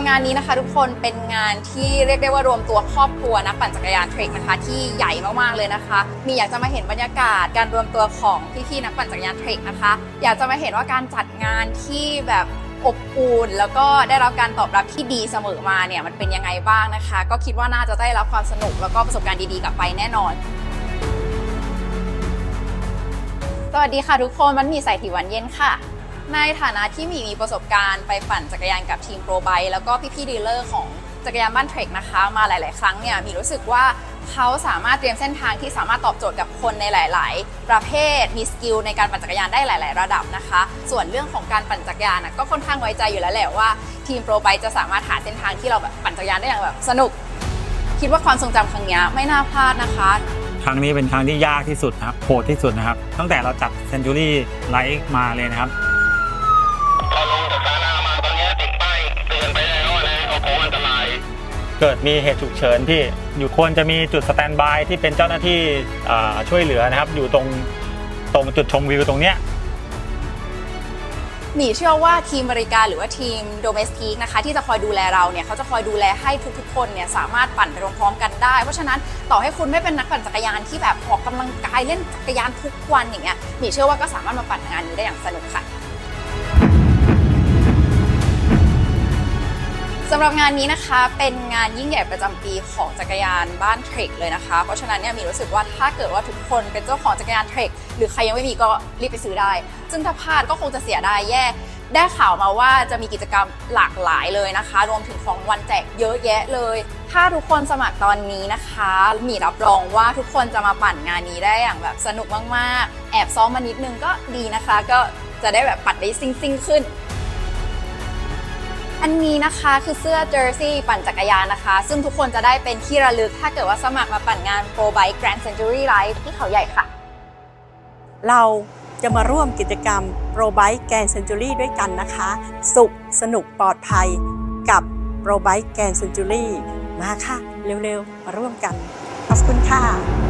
รับงานนี้นะคะทุกคนเป็นงานที่เรียกได้ว่ารวมตัวครอบครัวนักปั่นจักรยานเทรคนะคะที่ใหญ่มากๆเลยนะคะ มีอยากจะมาเห็นบรรยากาศการรวมตัวของพี่ๆนักปั่นจักรยานเทรคนะคะ อยากจะมาเห็นว่าการจัดงานที่แบบอบอุ่นแล้วก็ได้รับการตอบรับที่ดีเสมอมาเนี่ยมันเป็นยังไงบ้างนะคะ ก็คิดว่าน่าจะได้รับความสนุกแล้วก็ประสบการณ์ดีๆกลับไปแน่นอน สวัสดีค่ะทุกคนมันมีสายถีวันเย็นค่ะ ในฐานะที่มีมีประสบการณ์ไปปั่นจักรยานกับทีมโปรไบแล้วก็พี่ๆดีลเลอร์ของจักรยานบ้านเทรคนะคะ มาหลาย ๆ ครั้งเนี่ยมีรู้สึกว่าเขาสามารถเตรียมเส้นทางที่สามารถตอบโจทย์กับคนในหลาย ๆ ประเภท มีสกิลในการปั่นจักรยานได้หลาย ๆ ระดับนะคะ ส่วนเรื่องของการปั่นจักรยานก็ค่อนข้างไว้ใจอยู่แล้วแหละว่า ทีมโปรไบจะสามารถหาเส้นทางที่เราแบบปั่นจักรยานได้อย่างแบบสนุก คิดว่าความทรงจำครั้งนี้ไม่น่าพลาดนะคะครั้งนี้เป็นครั้งที่ยากที่สุดนะครับโหดที่สุดนะครับ ตั้งแต่เราจัดเซนจูรี่ไลท์มาเลยนะครับ เกิดมีเหตุฉุกเฉินพี่อยู่ควรจะมีจุดสแตนบายที่เป็นเจ้าหน้าที่ช่วยเหลือนะครับ อยู่ตรงตรงจุดชมวิวตรงเนี้ยหมีเชื่อว่าทีมบริการหรือว่าทีมโดเมสติกนะคะที่จะคอยดูแลเราเนี่ยเขาจะคอยดูแลให้ทุกๆ คนเนี่ยสามารถปั่นไปพร้อมๆกันได้ เพราะฉะนั้นต่อให้คุณไม่เป็นนักปั่นจักรยานที่แบบออกกำลังกายเล่นจักรยานทุกวันอย่างเงี้ยหมีเชื่อว่าก็สามารถมาปั่นงานนี้ได้อย่างสนุกค่ะ สำหรับงานนี้นะคะเป็นงานยิ่งใหญ่ประจำปีของจักรยานบ้านเทรคเลยนะคะ เพราะฉะนั้นเนี่ยมีรู้สึกว่าถ้าเกิดว่าทุกคนเป็นเจ้าของจักรยานเทรคหรือใครยังไม่มีก็รีบไปซื้อได้ ซึ่งถ้าพลาดก็คงจะเสียดายแย่ได้ข่าวมาว่าจะมีกิจกรรมหลากหลายเลยนะคะ รวมถึงของวันแจกเยอะแยะเลย ถ้าทุกคนสมัครตอนนี้นะคะ มีรับรองว่าทุกคนจะมาปั่นงานนี้ได้อย่างแบบสนุกมากๆ แอบซ้อมมานิดนึงก็ดีนะคะ ก็จะได้แบบปั่นได้ซิ่งๆขึ้น อันนี้นะคะคือเสื้อเจอร์ซี่ปั่นจักรยานนะคะ ซึ่งทุกคนจะได้เป็นที่ระลึก ถ้าเกิดว่าสมัครมาปั่นงาน Pro Bike Grand Century Life ที่เขาใหญ่ค่ะ เราจะมาร่วมกิจกรรม Pro Bike Grand Century ด้วยกันนะคะ สุขสนุกปลอดภัยกับ Pro Bike Grand Century มาค่ะ เร็วๆ มาร่วมกัน ขอบคุณค่ะ